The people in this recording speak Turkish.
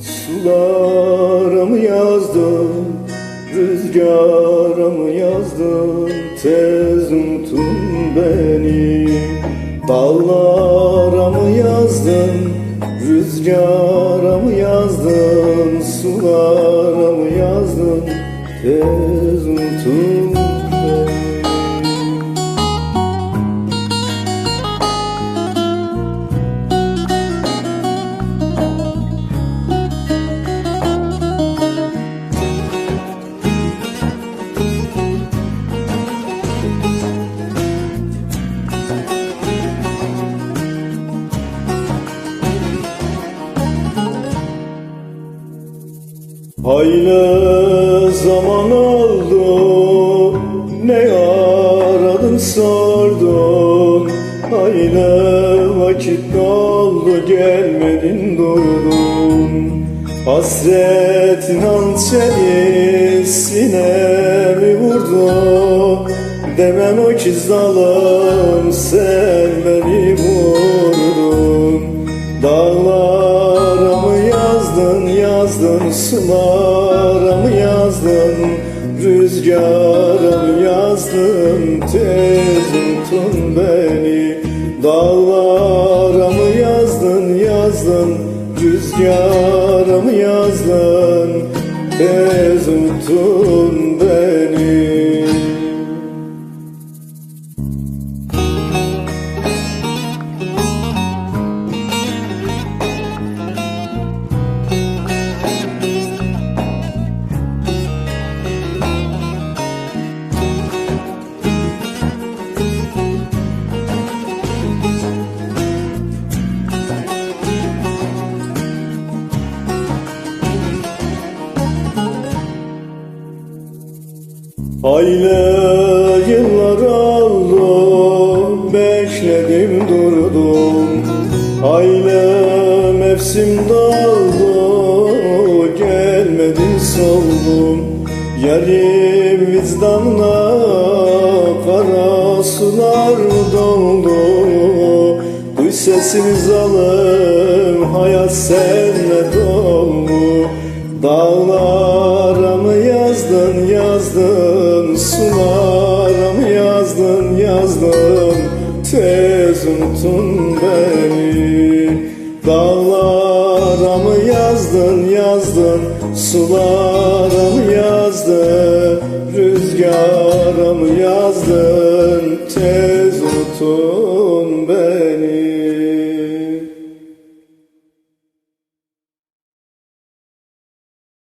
Sulara mı yazdın, rüzgara mı yazdın, tez unuttun beni. Rüzgara mı yazdın, sulara mı yazdın, tez unuttun Hayli zaman oldu Ne aradın sordun. Hayli vakit oldu Gelmedin durdun. Hasretin hançeri Sinemi vurdu. Demem o ki zalim Sen beni vurdun. Dağlara mı yazdın, Sulara mı yazdın, rüzgara mı yazdın? Tez unuttun beni Dağlara mı yazdın, yazdın Rüzgara mı yazdın? Tez unuttun Hayli yıllar oldu Bekledim durdum. Hayli mevsim doldu Gelmedin soldum Yarim vicdanına Kara sular doldu. Duy sesini zalim Hayat senle dolu Dağlara mı yazdın yazdın Sulara mı yazdın yazdın. Tez unuttun beni. Dağlara mı yazdın yazdın. Sulara mı yazdın Rüzgara yazdın. Tez unuttun beni